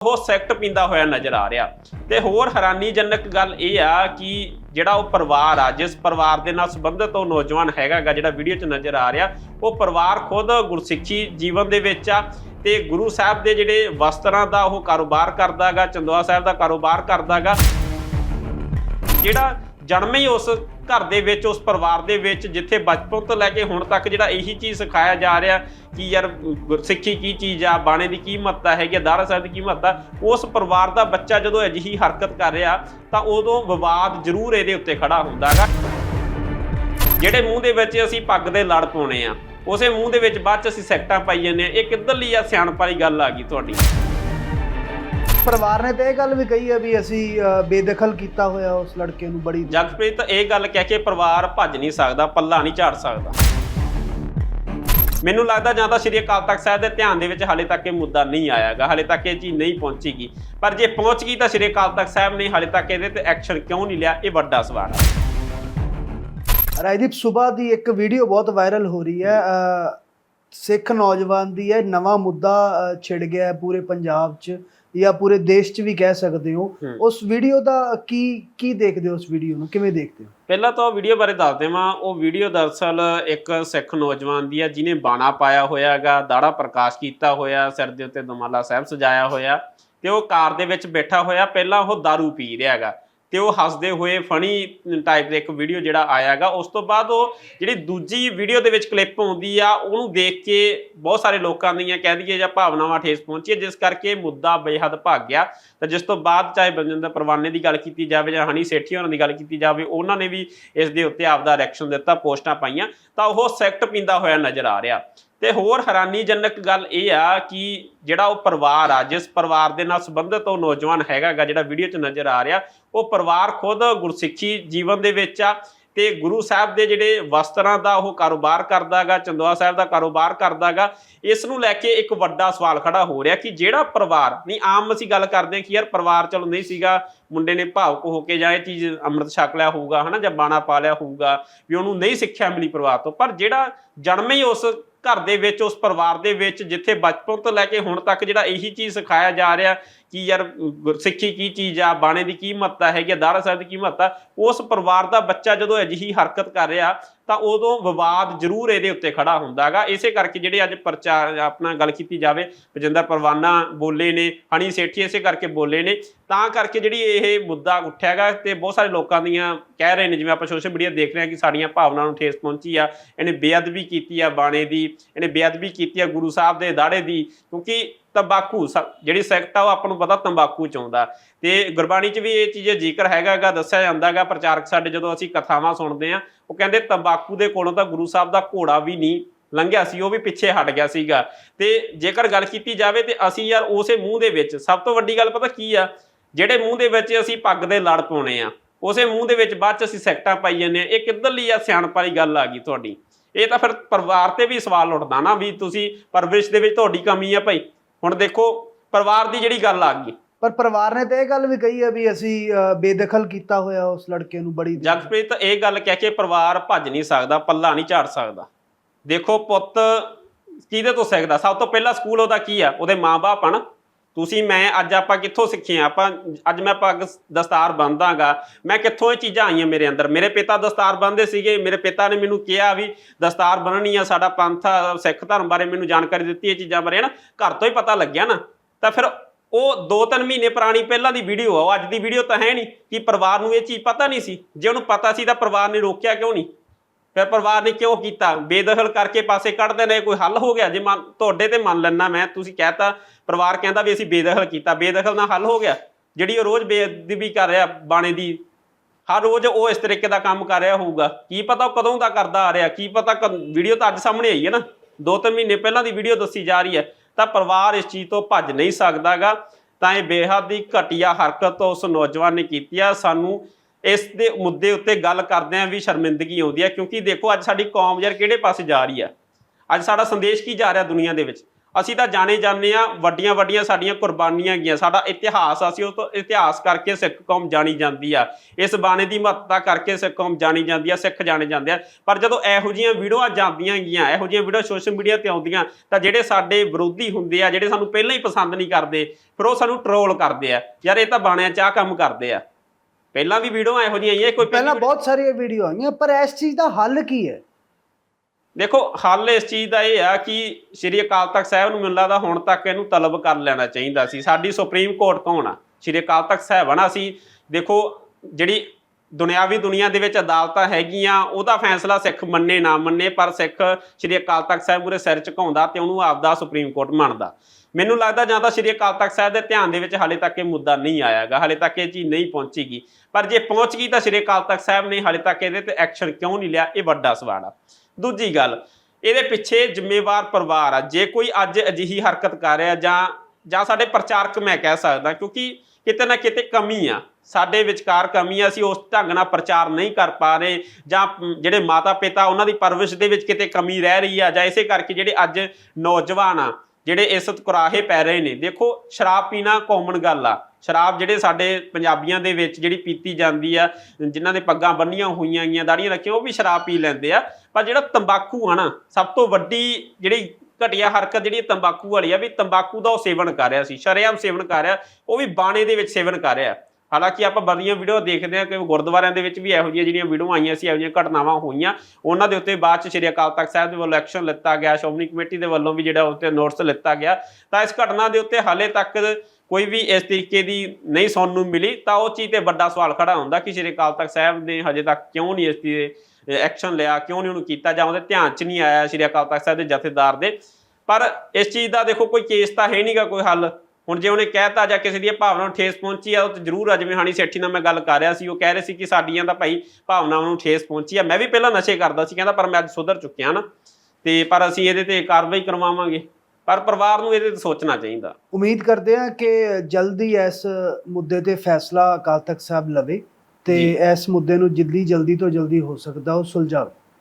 ਉਹ ਸੈਕਟ ਪੀਂਦਾ ਹੋਇਆ ਨਜ਼ਰ ਆ ਰਿਹਾ। ਤੇ ਹੋਰ ਹੈਰਾਨੀਜਨਕ ਗੱਲ ਇਹ ਆ ਕਿ ਜਿਹੜਾ ਉਹ ਪਰਿਵਾਰ ਆ, ਜਿਸ ਪਰਿਵਾਰ ਦੇ ਨਾਲ ਸੰਬੰਧਿਤ ਉਹ ਨੌਜਵਾਨ ਹੈਗਾਗਾ ਜਿਹੜਾ ਵੀਡੀਓ 'ਚ ਨਜ਼ਰ ਆ ਰਿਹਾ, ਉਹ ਪਰਿਵਾਰ ਖੁਦ ਗੁਰਸਿੱਖੀ ਜੀਵਨ ਦੇ ਵਿੱਚ ਆ ਤੇ ਗੁਰੂ ਸਾਹਿਬ ਦੇ ਜਿਹੜੇ ਵਸਤਰਾਂ ਦਾ ਉਹ ਕਾਰੋਬਾਰ ਕਰਦਾਗਾ ਚੰਦੋਆ ਸਾਹਿਬ ਦਾ ਕਾਰੋਬਾਰ ਕਰਦਾਗਾ ਜਿਹੜਾ ਜਨਮ ਹੀ ਉਸ ਘਰ ਦੇ ਵਿੱਚ, ਉਸ ਪਰਿਵਾਰ ਦੇ ਵਿੱਚ, ਜਿੱਥੇ ਬਚਪਨ ਤੋਂ ਲੈ ਕੇ ਹੁਣ ਤੱਕ ਜਿਹੜਾ ਇਹੀ ਚੀਜ਼ ਸਿਖਾਇਆ ਜਾ ਰਿਹਾ ਕਿ ਯਾਰ ਗੁਰਸਿੱਖੀ ਕੀ ਚੀਜ਼ ਆ, ਬਾਣੇ ਦੀ ਕੀ ਮਹੱਤਤਾ ਹੈਗੀ ਆ, ਦਾਰਾ ਸਾਹਿਬ ਦੀ ਕੀ ਮਹੱਤਤਾ, ਉਸ ਪਰਿਵਾਰ ਦਾ ਬੱਚਾ ਜਦੋਂ ਅਜਿਹੀ ਹਰਕਤ ਕਰ ਰਿਹਾ, ਤਾਂ ਉਦੋਂ ਵਿਵਾਦ ਜ਼ਰੂਰ ਇਹਦੇ ਉੱਤੇ ਖੜਾ ਹੁੰਦਾ ਹੈਗਾ। ਜਿਹੜੇ ਮੂੰਹ ਦੇ ਵਿੱਚ ਅਸੀਂ ਪੱਗ ਦੇ ਲੜ ਪਾਉਣੇ ਆ, ਉਸੇ ਮੂੰਹ ਦੇ ਵਿੱਚ ਬਾਅਦ ਚ ਅਸੀਂ ਸੈਕਟਾਂ ਪਾਈ ਜਾਂਦੇ ਆ। ਇਹ ਕਿੱਧਰ ਲਈ ਆ ਸਿਆਣਪ ਵਾਲੀ ਗੱਲ ਆ ਗਈ ਤੁਹਾਡੀ? ਪਰਿਵਾਰ ਨੇ ਤਾਂ ਇਹ ਗੱਲ ਵੀ ਕਹੀ ਹੈ ਵੀ ਅਸੀਂ ਅ, ਬੇਦਖਲ ਕੀਤਾ ਹੋਇਆ ਉਸ ਲੜਕੇ ਨੂੰ ਬੜੀ ਜਗਪ੍ਰੀਤ ਇਹ ਗੱਲ ਕਹਿ ਕੇ ਪਰਿਵਾਰ ਭੱਜ ਨਹੀਂ ਸਕਦਾ ਪੱਲਾ ਨਹੀਂ ਝਾੜ ਸਕਦਾ। ਮੈਨੂੰ ਲੱਗਦਾ ਜਾਂ ਤਾਂ ਸ਼੍ਰੀ ਅਕਾਲ ਤਖਤ ਸਾਹਿਬ ਦੇ ਧਿਆਨ ਦੇ ਵਿੱਚ ਹਾਲੇ ਤੱਕ ਇਹ ਮੁੱਦਾ ਨਹੀਂ ਆਇਆਗਾ ਹਾਲੇ ਤੱਕ ਇਹ ਚੀਜ਼ ਨਹੀਂ ਪਹੁੰਚੀਗੀ। ਪਰ ਜੇ ਪਹੁੰਚ ਗਈ ਤਾਂ ਸ਼੍ਰੀ ਅਕਾਲ ਤਖਤ ਸਾਹਿਬ ਨੇ ਹਾਲੇ ਤੱਕ ਇਹਦੇ ਤੇ ਐਕਸ਼ਨ ਕਿਉਂ ਨਹੀਂ ਲਿਆ ਇਹ ਵੱਡਾ ਸਵਾਲ ਹੈ। ਰਾਜਦੀਪ ਸੁਬਾ ਦੀ ਇੱਕ ਵੀਡੀਓ ਬਹੁਤ ਵਾਇਰਲ ਹੋ ਰਹੀ ਹੈ ਅ, ਸਿੱਖ ਨੌਜਵਾਨ ਦੀ ਹੈ ਨਵਾਂ ਮੁੱਦਾ ਅ, ਛਿੜ ਗਿਆ ਹੈ ਪੂਰੇ ਪੰਜਾਬ 'ਚ। ਜਾਂ ਪੂਰੇ ਦੇਸ਼ 'ਚ ਵੀ ਕਹਿ ਸਕਦੇ ਹੋ। ਉਸ ਵੀਡੀਓ ਦਾ ਕੀ ਕੀ ਦੇਖਦੇ ਹੋ ਉਸ ਵੀਡੀਓ ਨੂੰ? ਕਿਵੇਂ ਦੇਖਦੇ ਹੋ? ਪਹਿਲਾਂ ਤਾਂ ਉਹ ਵੀਡੀਓ ਬਾਰੇ ਦੱਸ ਦੇਵਾਂ। ਉਹ ਵੀਡੀਓ ਦਰਅਸਲ ਇੱਕ ਸਿੱਖ ਨੌਜਵਾਨ ਦੀ ਹੈ ਜਿਹਨੇ ਬਾਣਾ ਪਾਇਆ ਹੋਇਆ ਹੈਗਾ ਦਾੜਾ ਪ੍ਰਕਾਸ਼ ਕੀਤਾ ਹੋਇਆ ਸਿਰ ਦੇ ਉੱਤੇ ਦਮਾਲਾ ਸਾਹਿਬ ਸਜਾਇਆ ਹੋਇਆ ਤੇ ਉਹ ਕਾਰ ਦੇ ਵਿੱਚ ਬੈਠਾ ਹੋਇਆ। ਪਹਿਲਾਂ ਉਹ दारू ਪੀ ਰਿਹਾ ਹੈਗਾ ਤੇ ਉਹ ਹੱਸਦੇ ਹੋਏ ਫਨੀ ਟਾਈਪ ਦੇ ਇੱਕ ਵੀਡੀਓ ਜਿਹੜਾ ਆਇਆ ਹੈਗਾ, ਉਸ ਤੋਂ ਬਾਅਦ ਉਹ ਜਿਹੜੀ ਦੂਜੀ ਵੀਡੀਓ ਦੇ ਵਿੱਚ ਕਲਿੱਪ ਆਉਂਦੀ ਆ, ਉਹਨੂੰ ਦੇਖ ਕੇ ਬਹੁਤ ਸਾਰੇ ਲੋਕਾਂ ਦੀਆਂ ਕਹਿ ਦਈਏ ਜਾਂ ਭਾਵਨਾਵਾਂ ਠੇਸ ਪਹੁੰਚੀ ਜਿਸ ਕਰਕੇ ਮੁੱਦਾ ਬੇਹੱਦ ਭੱਗ ਗਿਆ। ਤਾਂ ਜਿਸ ਤੋਂ ਬਾਅਦ ਚਾਹੇ ਬਲਜਿੰਦਰ ਪਰਵਾਨੇ ਦੀ ਗੱਲ ਕੀਤੀ ਜਾਵੇ ਜਾਂ ਹਨੀ ਸੇਠੀ ਹੋਰਾਂ ਦੀ ਗੱਲ ਕੀਤੀ ਜਾਵੇ, ਉਹਨਾਂ ਨੇ ਵੀ ਇਸ ਦੇ ਉੱਤੇ ਆਪਦਾ ਰਿਐਕਸ਼ਨ ਦਿੱਤਾ, ਪੋਸਟਾਂ ਪਾਈਆਂ, ਤਾਂ ਉਹ ਸੈਕਟ ਪੀਂਦਾ ਹੋਇਆ ਨਜ਼ਰ ਆ ਰਿਹਾ। ਤੇ ਹੋਰ ਹੈਰਾਨੀਜਨਕ ਗੱਲ ਇਹ ਆ ਕਿ ਜਿਹੜਾ ਉਹ ਪਰਿਵਾਰ ਆ, ਜਿਸ ਪਰਿਵਾਰ ਦੇ ਨਾਲ ਸੰਬੰਧਿਤ ਉਹ ਨੌਜਵਾਨ ਹੈਗਾਗਾ, ਜਿਹੜਾ ਵੀਡੀਓ 'ਚ ਨਜ਼ਰ ਆ ਰਿਹਾ, ਉਹ ਪਰਿਵਾਰ ਖੁਦ ਗੁਰਸਿੱਖੀ ਜੀਵਨ ਦੇ ਵਿੱਚ ਆ ਤੇ ਗੁਰੂ ਸਾਹਿਬ ਦੇ ਜਿਹੜੇ ਵਸਤਰਾਂ ਦਾ ਉਹ ਕਾਰੋਬਾਰ ਕਰਦਾਗਾ, ਚੰਦੋਆ ਸਾਹਿਬ ਦਾ ਕਾਰੋਬਾਰ ਕਰਦਾਗਾ, ਇਸ ਨੂੰ ਲੈ ਕੇ ਇੱਕ ਵੱਡਾ ਸਵਾਲ ਖੜਾ ਹੋ ਰਿਹਾ ਕਿ ਜਿਹੜਾ ਪਰਿਵਾਰ, ਨਹੀਂ, ਆਮ ਅਸੀਂ ਗੱਲ ਕਰਦੇ ਹਾਂ ਕਿ ਯਾਰ ਪਰਿਵਾਰ ਚਲੋ ਨਹੀਂ ਸੀਗਾ, ਮੁੰਡੇ ਨੇ ਭਾਵੁਕ ਹੋ ਕੇ ਜਾਂ ਇਹ ਚੀਜ਼ ਅੰਮ੍ਰਿਤ ਛਕ ਲਿਆ ਹੋਊਗਾ, ਹਨਾ, ਜਾਂ ਬਾਣਾ ਪਾ ਲਿਆ ਹੋਊਗਾ, ਵੀ ਉਹਨੂੰ ਨਹੀਂ ਸਿੱਖਿਆ ਮਿਲੀ ਪਰਿਵਾਰ ਤੋਂ, ਪਰ ਜਿਹੜਾ ਜਨਮ ਹੀ ਉਸ ਘਰ ਦੇ ਵਿੱਚ, ਉਸ ਪਰਿਵਾਰ ਦੇ ਵਿੱਚ, ਜਿੱਥੇ ਬਚਪਨ ਤੋਂ ਲੈ ਕੇ ਹੁਣ ਤੱਕ ਜਿਹੜਾ ਇਹੀ ਚੀਜ਼ ਸਿਖਾਇਆ ਜਾ ਰਿਹਾ ਕਿ ਯਾਰ ਗੁਰਸਿੱਖੀ ਕੀ ਚੀਜ਼ ਆ, ਬਾਣੇ ਦੀ ਕੀ ਮਹੱਤਤਾ ਹੈਗੀ ਆ, ਦਾਰਾ ਸਾਹਿਬ ਦੀ ਕੀ ਮਹੱਤਤਾ, ਉਸ ਪਰਿਵਾਰ ਦਾ ਬੱਚਾ ਜਦੋਂ ਅਜਿਹੀ ਹਰਕਤ ਕਰ ਰਿਹਾ ਤਾਂ ਉਦੋਂ ਵਿਵਾਦ ਜ਼ਰੂਰ ਇਹਦੇ ਉੱਤੇ ਖੜਾ ਹੁੰਦਾਗਾ। ਇਸੇ ਕਰਕੇ ਜਿਹੜੇ ਅੱਜ ਪ੍ਰਚਾਰ ਆਪਣਾ ਗੱਲ ਕੀਤੀ ਜਾਵੇ, ਬਜਿੰਦਰ ਪਰਵਾਨਾ ਬੋਲੇ ਨੇ, ਹਣੀ ਸੇਠੀ ਇਸੇ ਕਰਕੇ ਬੋਲੇ ਨੇ। ਤਾਂ ਕਰਕੇ ਜਿਹੜੀ ਇਹ ਮੁੱਦਾ ਉੱਠਿਆਗਾ ਤੇ ਬਹੁਤ ਸਾਰੇ ਲੋਕਾਂ ਦੀਆਂ ਕਹਿ ਰਹੇ ਨੇ, ਜਿਵੇਂ ਆਪਾਂ ਸੋਸ਼ਲ ਮੀਡੀਆ ਦੇਖ ਰਹੇ ਹਾਂ ਕਿ ਸਾਡੀਆਂ ਭਾਵਨਾਵਾਂ ਨੂੰ ਠੇਸ ਪਹੁੰਚੀ ਆ, ਇਹਨੇ ਬੇਅਦਬੀ ਕੀਤੀ ਆ ਬਾਣੇ ਦੀ, ਇਹਨੇ ਬੇਅਦਬੀ ਕੀਤੀ ਆ ਗੁਰੂ ਸਾਹਿਬ ਦੇ ਦਾੜੇ ਦੀ, ਕਿਉਂਕਿ ਤੰਬਾਕੂ, ਸ- ਜਿਹੜੀ ਸੈਕਟ ਆ ਉਹ ਆਪਾਂ ਨੂੰ ਪਤਾ ਤੰਬਾਕੂ ਚ ਆਉਂਦਾ। ਤੇ ਗੁਰਬਾਣੀ 'ਚ ਵੀ ਇਹ ਚੀਜ਼ ਜ਼ਿਕਰ ਹੈਗਾਗਾ, ਦੱਸਿਆ ਜਾਂਦਾਗਾ, ਪ੍ਰਚਾਰਕ ਸਾਡੇ ਜਦੋਂ ਅਸੀਂ ਕਥਾਵਾਂ ਸੁਣਦੇ ਆ, ਉਹ ਕਹਿੰਦੇ ਤੰਬਾਕੂ ਦੇ ਕੋਲੋਂ ਤਾਂ ਗੁਰੂ ਸਾਹਿਬ ਦਾ ਘੋੜਾ ਵੀ ਨਹੀਂ ਲੰਘਿਆ ਸੀ, ਉਹ ਵੀ ਪਿੱਛੇ ਹਟ ਗਿਆ ਸੀਗਾ। ਤੇ ਜੇਕਰ ਗੱਲ ਕੀਤੀ ਜਾਵੇ ਤੇ ਅਸੀਂ ਯਾਰ ਉਸੇ ਮੂੰਹ ਦੇ ਵਿੱਚ, ਸਭ ਤੋਂ ਵੱਡੀ ਗੱਲ ਪਤਾ ਕੀ ਆ? ਜਿਹੜੇ ਮੂੰਹ ਦੇ ਵਿੱਚ ਅਸੀਂ ਪੱਗ ਦੇ ਲੜ ਪਾਉਣੇ ਆ, ਉਸੇ ਮੂੰਹ ਦੇ ਵਿੱਚ ਬਾਅਦ ਚ ਅਸੀਂ ਸੈਕਟਾਂ ਪਾਈ ਜਾਂਦੇ ਆ। ਇਹ ਕਿੱਧਰਲੀ ਆ ਸਿਆਣਪ ਵਾਲੀ ਗੱਲ ਆ ਗਈ ਤੁਹਾਡੀ? ਇਹ ਤਾਂ ਫਿਰ ਪਰਿਵਾਰ ਤੇ ਵੀ ਸਵਾਲ ਉੱਠਦਾ ਨਾ ਵੀ ਤੁਸੀਂ ਪਰਵਰਿਸ਼ ਦੇ ਵਿੱਚ ਤੁਹਾਡੀ ਕਮੀ ਆ ਭਾਈ। ਹੁਣ ਦੇਖੋ ਪਰਿਵਾਰ ਦੀ ਜਿਹੜੀ ਗੱਲ ਆ ਗਈ ਪਰ ਪਰਿਵਾਰ ਨੇ ਤਾਂ ਇਹ ਗੱਲ ਵੀ ਕਹੀ ਹੈ ਵੀ ਅਸੀਂ ਬੇਦਖਲ ਕੀਤਾ ਹੋਇਆ ਉਸ ਲੜਕੇ ਨੂੰ ਬੜੀ ਜਗਪ੍ਰੀਤ ਇਹ ਗੱਲ ਕਹਿ ਕੇ ਪਰਿਵਾਰ ਭੱਜ ਨਹੀਂ ਸਕਦਾ ਪੱਲਾ ਨਹੀਂ ਝਾੜ ਸਕਦਾ। ਦੇਖੋ ਪੁੱਤ ਕਿਹਦੇ ਤੋਂ ਸਿੱਖਦਾ? ਸਭ ਤੋਂ ਪਹਿਲਾ ਸਕੂਲ ਉਹਦਾ ਕੀ ਆ? ਉਹਦੇ ਮਾਪੇ ਹਨ। ਤੁਸੀਂ ਮੈਂ ਅੱਜ ਆਪਾਂ ਕਿੱਥੋਂ ਸਿੱਖੇ ਆ ਆਪਾਂ ਅੱਜ ਮੈਂ ਪੱਗ ਦਸਤਾਰ ਬੰਨਦਾਗਾ। ਮੈਂ ਕਿੱਥੋਂ ਇਹ ਚੀਜ਼ਾਂ ਆਈਆਂ ਮੇਰੇ ਅੰਦਰ? ਮੇਰੇ ਪਿਤਾ ਦਸਤਾਰ ਬੰਨਦੇ ਸੀਗੇ। ਮੇਰੇ ਪਿਤਾ ਨੇ ਮੈਨੂੰ ਕਿਹਾ ਵੀ ਦਸਤਾਰ ਬੰਨਣੀ ਆ ਸਾਡਾ ਪੰਥ ਆ ਸਿੱਖ ਧਰਮ ਬਾਰੇ ਮੈਨੂੰ ਜਾਣਕਾਰੀ ਦਿੱਤੀ ਇਹ ਚੀਜ਼ਾਂ ਬਾਰੇ ਨਾ ਘਰ ਤੋਂ ਹੀ ਪਤਾ ਲੱਗਿਆ ਨਾ। ਤਾਂ ਫਿਰ ਉਹ 2-3 ਮਹੀਨੇ ਪੁਰਾਣੀ ਪਹਿਲਾਂ ਦੀ ਵੀਡੀਓ ਆ। ਉਹ ਅੱਜ ਦੀ ਵੀਡੀਓ ਤਾਂ ਹੈ ਨਹੀਂ ਕਿ ਪਰਿਵਾਰ ਨੂੰ ਇਹ ਚੀਜ਼ ਪਤਾ ਨਹੀਂ ਸੀ। ਜੇ ਉਹਨੂੰ ਪਤਾ ਸੀ ਤਾਂ ਪਰਿਵਾਰ ਨੇ ਰੋਕਿਆ ਕਿਉਂ ਨਹੀਂ? ਫਿਰ ਪਰਿਵਾਰ ਨੇ ਕਿਉਂ ਕੀਤਾ? ਬੇਦਖਲ ਕਰਕੇ ਪਾਸੇ ਕੱਢਦੇ ਨੇ, ਕੋਈ ਹੱਲ ਹੋ ਗਿਆ? ਜੇ ਮੰਨ, ਤੁਹਾਡੇ ਤੇ ਮੰਨ ਲੈਣਾ ਮੈਂ, ਤੁਸੀਂ ਕਹਿਤਾ ਪਰਿਵਾਰ ਕਹਿੰਦਾ ਵੀ ਅਸੀਂ ਬੇਦਖਲ ਕੀਤਾ। ਬੇਦਖਲ ਨਾਲ ਹੱਲ ਹੋ ਗਿਆ? ਜਿਹੜੀ ਉਹ ਰੋਜ਼ ਬੇਅਦਬੀ ਕਰ ਰਿਹਾ ਬਾਣੇ ਦੀ, ਹਰ ਰੋਜ਼ ਉਹ ਇਸ ਤਰੀਕੇ ਦਾ ਕੰਮ ਕਰ ਰਿਹਾ ਹੋਊਗਾ। ਕੀ ਪਤਾ ਉਹ ਕਦੋਂ ਦਾ ਕਰਦਾ ਆ ਰਿਹਾ? ਕੀ ਪਤਾ ਵੀਡੀਓ ਤਾਂ ਅੱਜ ਸਾਹਮਣੇ ਆਈ ਹੈ ਨਾ? ਦੋ ਤਿੰਨ ਮਹੀਨੇ ਪਹਿਲਾਂ ਦੀ ਵੀਡੀਓ ਦੱਸੀ ਜਾ ਰਹੀ ਹੈ। ਤਾਂ ਪਰਿਵਾਰ ਇਸ ਚੀਜ਼ ਤੋਂ ਭੱਜ ਨਹੀਂ ਸਕਦਾਗਾ। ਤਾਂ ਇਹ ਬੇਹੱਦ ਹੀ ਘਟੀਆ ਹਰਕਤ ਉਸ ਨੌਜਵਾਨ ਨੇ ਕੀਤੀ ਆ। ਸਾਨੂੰ ਇਸ ਦੇ ਮੁੱਦੇ ਉੱਤੇ ਗੱਲ ਕਰਦਿਆਂ ਵੀ ਸ਼ਰਮਿੰਦਗੀ ਆਉਂਦੀ ਹੈ ਕਿਉਂਕਿ ਦੇਖੋ ਅੱਜ ਸਾਡੀ ਕੌਮ ਯਾਰ ਕਿਹੜੇ ਪਾਸੇ ਜਾ ਰਹੀ ਹੈ ਅੱਜ ਸਾਡਾ ਸੰਦੇਸ਼ ਕੀ ਜਾ ਰਿਹਾ ਦੁਨੀਆ ਦੇ ਵਿੱਚ? ਅਸੀਂ ਤਾਂ ਜਾਣੇ ਜਾਂਦੇ ਆ ਵੱਡੀਆਂ ਵੱਡੀਆਂ ਸਾਡੀਆਂ ਕੁਰਬਾਨੀਆਂ ਗਈਆਂ ਸਾਡਾ ਇਤਿਹਾਸ ਆ, ਅਸੀਂ ਉਸ ਤੋਂ ਇਤਿਹਾਸ ਕਰਕੇ ਸਿੱਖ ਕੌਮ ਜਾਣੀ ਜਾਂਦੀ ਆ। ਇਸ ਬਾਣੇ ਦੀ ਮਹੱਤਤਾ ਕਰਕੇ ਸਿੱਖ ਕੌਮ ਜਾਣੀ ਜਾਂਦੀ ਆ ਸਿੱਖ ਜਾਣੇ ਜਾਂਦੇ ਆ। ਪਰ ਜਦੋਂ ਇਹੋ ਜਿਹੀਆਂ ਵੀਡੀਓਆਂ ਜਾਂਦੀਆਂ ਗਈਆਂ ਇਹੋ ਜਿਹੀਆਂ ਵੀਡੀਓ ਸੋਸ਼ਲ ਮੀਡੀਆ ਤੇ ਆਉਂਦੀਆਂ ਤਾਂ ਜਿਹੜੇ ਸਾਡੇ ਵਿਰੋਧੀ ਹੁੰਦੇ ਆ ਜਿਹੜੇ ਸਾਨੂੰ ਪਹਿਲਾਂ ਹੀ ਪਸੰਦ ਨਹੀਂ ਕਰਦੇ ਫਿਰ ਉਹ ਸਾਨੂੰ ਟਰੋਲ ਕਰਦੇ ਆ। ਯਾਰ ਇਹ ਤਾਂ ਬਾਣਿਆਂ 'ਚ ਆਹ ਕੰਮ ਕਰਦੇ ਆ। ਪਹਿਲਾਂ ਵੀ ਵੀਡੀਓ ਇਹੋ ਜਿਹੀਆਂ ਆਈਆਂ ਕੋਈ ਪਹਿਲਾਂ ਬਹੁਤ ਸਾਰੀਆਂ ਵੀਡੀਓ ਆਈਆਂ ਪਰ ਇਸ ਚੀਜ਼ ਦਾ ਹੱਲ ਕੀ ਹੈ? ਦੇਖੋ ਹੱਲ ਇਸ ਚੀਜ਼ ਦਾ ਇਹ ਆ ਕਿ ਸ਼੍ਰੀ ਅਕਾਲ ਤਖਤ ਸਾਹਿਬ ਨੂੰ ਮੈਨੂੰ ਲੱਗਦਾ ਹੁਣ ਤੱਕ ਇਹਨੂੰ ਤਲਬ ਕਰ ਲੈਣਾ ਚਾਹੀਦਾ ਸੀ। ਸਾਡੀ ਸੁਪਰੀਮ ਕੋਰਟ ਕੌਣ ਆ ਸ਼੍ਰੀ ਅਕਾਲ ਤਖਤ ਸਾਹਿਬ ਆ ਨਾ ਅਸੀਂ ਦੇਖੋ ਜਿਹੜੀ ਦੁਨਿਆਵੀ ਦੁਨੀਆ ਦੇ ਵਿੱਚ ਅਦਾਲਤਾਂ ਹੈਗੀਆਂ, ਉਹਦਾ ਫੈਸਲਾ ਸਿੱਖ ਮੰਨੇ ਨਾ ਮੰਨੇ, ਪਰ ਸਿੱਖ ਸ਼੍ਰੀ ਅਕਾਲ ਤਖਤ ਸਾਹਿਬ ਮੂਰੇ ਸਿਰ ਝੁਕਾਉਂਦਾ ਤੇ ਉਹਨੂੰ ਆਪਦਾ ਸੁਪਰੀਮ ਕੋਰਟ ਮੰਨਦਾ। ਮੈਨੂੰ ਲੱਗਦਾ ਜਾਂ ਤਾਂ ਸ਼੍ਰੀ ਅਕਾਲ ਤਖਤ ਸਾਹਿਬ ਦੇ ਧਿਆਨ ਦੇ ਵਿੱਚ ਹਾਲੇ ਤੱਕ ਇਹ ਮੁੱਦਾ ਨਹੀਂ ਆਇਆਗਾ, ਹਾਲੇ ਤੱਕ ਇਹ ਚੀਜ਼ ਨਹੀਂ ਪਹੁੰਚੀਗੀ। ਪਰ ਜੇ ਪਹੁੰਚ ਗਈ ਤਾਂ ਸ਼੍ਰੀ ਅਕਾਲ ਤਖਤ ਸਾਹਿਬ ਨੇ ਹਾਲੇ ਤੱਕ ਇਹਦੇ ਤੇ ਐਕਸ਼ਨ ਕਿਉਂ ਨਹੀਂ ਲਿਆ, ਇਹ ਵੱਡਾ ਸਵਾਲ ਆ। ਦੂਜੀ ਗੱਲ, ਇਹਦੇ ਪਿੱਛੇ ਜ਼ਿੰਮੇਵਾਰ ਪਰਿਵਾਰ ਆ। ਜੇ ਕੋਈ ਅੱਜ ਅਜਿਹੀ ਹਰਕਤ ਕਰ ਰਿਹਾ ਜਾਂ ਜਾਂ ਸਾਡੇ ਪ੍ਰਚਾਰਕ ਮੈਂ ਕਹਿ ਸਕਦਾ, ਕਿਉਂਕਿ ਕਿਤੇ ਨਾ ਕਿਤੇ ਕਮੀ ਆ। ਸਾਡੇ ਵਿਚਕਾਰ ਕਮੀ ਆ, ਅਸੀਂ ਉਸ ਢੰਗ ਨਾਲ ਪ੍ਰਚਾਰ ਨਹੀਂ ਕਰ ਪਾ ਰਹੇ ਜਾਂ ਜਿਹੜੇ ਮਾਤਾ ਪਿਤਾ ਉਹਨਾਂ ਦੀ ਪਰਵਿਸ਼ ਦੇ ਵਿੱਚ ਕਿਤੇ ਕਮੀ ਰਹਿ ਰਹੀ ਆ ਜਾਂ ਇਸੇ ਕਰਕੇ ਜਿਹੜੇ ਅੱਜ ਨੌਜਵਾਨ ਆ, ਜਿਹੜੇ ਇਸ ਕੁਰਾਹੇ ਪੈ ਰਹੇ ਨੇ। ਦੇਖੋ, ਸ਼ਰਾਬ ਪੀਣਾ ਕਾਮਨ ਗੱਲ ਆ। ਸ਼ਰਾਬ ਜਿਹੜੇ ਸਾਡੇ ਪੰਜਾਬੀਆਂ ਦੇ ਵਿੱਚ ਜਿਹੜੀ ਪੀਤੀ ਜਾਂਦੀ ਆ, ਜਿਨ੍ਹਾਂ ਦੇ ਪੱਗਾਂ ਬੰਨੀਆਂ ਹੋਈਆਂ ਗਈਆਂ, ਦਾੜੀਆਂ ਰੱਖੀਆਂ, ਉਹ ਵੀ ਸ਼ਰਾਬ ਪੀ ਲੈਂਦੇ ਆ। ਪਰ ਜਿਹੜਾ ਤੰਬਾਕੂ ਆ ਨਾ, ਸਭ ਤੋਂ ਵੱਡੀ ਜਿਹੜੀ ਘਟੀਆ ਹਰਕਤ ਜਿਹੜੀ ਤੰਬਾਕੂ ਵਾਲੀ ਆ, ਵੀ ਤੰਬਾਕੂ ਦਾ ਉਹ ਸੇਵਨ ਕਰ ਰਿਹਾ ਸੀ, ਸ਼ਰੇਆਮ ਸੇਵਨ ਕਰ ਰਿਹਾ, ਉਹ ਵੀ ਬਾਣੇ ਦੇ ਵਿੱਚ ਸੇਵਨ ਕਰ ਰਿਹਾ। ਹਾਲਾਂਕਿ ਆਪਾਂ ਬੜੀਆਂ ਵੀਡੀਓ ਦੇਖਦੇ ਹਾਂ ਕਿ ਗੁਰਦੁਆਰਿਆਂ ਦੇ ਵਿੱਚ ਵੀ ਇਹੋ ਜਿਹੀਆਂ ਜਿਹੜੀਆਂ ਵੀਡੀਓ ਆਈਆਂ ਸੀ, ਇਹੋ ਜਿਹੀਆਂ ਘਟਨਾਵਾਂ ਹੋਈਆਂ। ਉਹਨਾਂ ਦੇ ਉੱਤੇ ਬਾਅਦ ਚ ਸ਼੍ਰੀ ਅਕਾਲ ਤਖਤ ਸਾਹਿਬ ਦੇ ਵੱਲੋਂ ਐਕਸ਼ਨ ਲਿੱਤਾ ਗਿਆ, ਸ਼੍ਰੋਮਣੀ ਕਮੇਟੀ ਦੇ ਵੱਲੋਂ ਵੀ ਜਿਹੜਾ ਉੱਤੇ ਨੋਟਿਸ ਲਿੱਤਾ ਗਿਆ। ਤਾਂ ਇਸ ਘਟਨਾ ਦੇ ਉੱਤੇ ਹਾਲੇ ਤੱਕ ਕੋਈ ਵੀ ਇਸ ਤਰੀਕੇ ਦੀ ਨਹੀਂ ਸੁਣਨ ਨੂੰ ਮਿਲੀ, ਤਾਂ ਉਹ ਚੀਜ਼ ਤੇ ਵੱਡਾ ਸਵਾਲ ਖੜਾ ਹੁੰਦਾ ਕਿ ਸ਼੍ਰੀ ਅਕਾਲ ਤਖਤ ਸਾਹਿਬ ਨੇ ਹਜੇ ਤੱਕ ਕਿਉਂ ਨਹੀਂ ਇਸ ਦੀ ਐਕਸ਼ਨ ਲਿਆ, ਕਿਉਂ ਨਹੀਂ ਉਹਨੂੰ ਕੀਤਾ ਜਾਂ ਉਹਦੇ ਧਿਆਨ 'ਚ ਨਹੀਂ ਆਇਆ ਸ਼੍ਰੀ ਅਕਾਲ ਤਖਤ ਸਾਹਿਬ ਦੇ ਜਥੇਦਾਰ ਦੇ। ਪਰ ਇਸ ਚੀਜ਼ ਦਾ ਦੇਖੋ ਕੋਈ ਕੇਸ ਤਾਂ ਹੈ ਨਹੀਂਗਾ ਕੋਈ ਹੱਲ। ਹੁਣ ਜੇ ਉਹਨੇ ਕਹਿਤਾ ਜਾਂ ਕਿਸੇ ਦੀ ਭਾਵਨਾ ਨੂੰ ਠੇਸ ਪਹੁੰਚੀ ਆ, ਉਹ ਤੇ ਜ਼ਰੂਰ ਅਜਵੇਂ ਹਾਣੀ ਸੇਠੀ ਨਾਲ ਮੈਂ ਗੱਲ ਕਰ ਰਿਹਾ ਸੀ, ਉਹ ਕਹਿ ਰਹੇ ਸੀ ਕਿ ਸਾਡੀਆਂ ਤਾਂ ਭਾਈ ਭਾਵਨਾਵਾਂ ਨੂੰ ਠੇਸ ਪਹੁੰਚੀ ਆ। ਮੈਂ ਵੀ ਪਹਿਲਾਂ ਨਸ਼ੇ ਕਰਦਾ ਸੀ, ਕਹਿੰਦਾ ਪਰ ਮੈਂ ਅੱਜ ਸੁਧਰ ਚੁੱਕਿਆ ਨਾ। ਤੇ ਪਰ ਅਸੀਂ ਇਹਦੇ ਤੇ ਕਾਰਵਾਈ ਕਰਵਾਵਾਂਗੇ। ਪਰ ਪਰਿਵਾਰ ਨੂੰ ਇਹਦੇ ਤੇ ਸੋਚਣਾ ਚਾਹੀਦਾ। ਉਮੀਦ ਕਰਦੇ ਹਾਂ ਕਿ ਜਲਦੀ ਇਸ ਮੁੱਦੇ ਤੇ ਫੈਸਲਾ ਅਕਾਲ ਤਖਤ ਸਾਹਿਬ ਲਵੇ। ਤੇ। ਇਸ ਮੁੱਦੇ ਨੂੰ ਜਿੱਦੀ ਜਲਦੀ ਤੋਂ ਜਲਦੀ ਹੋ ਸਕਦਾ ਉਹ ਸੁਲਝਾਵੇ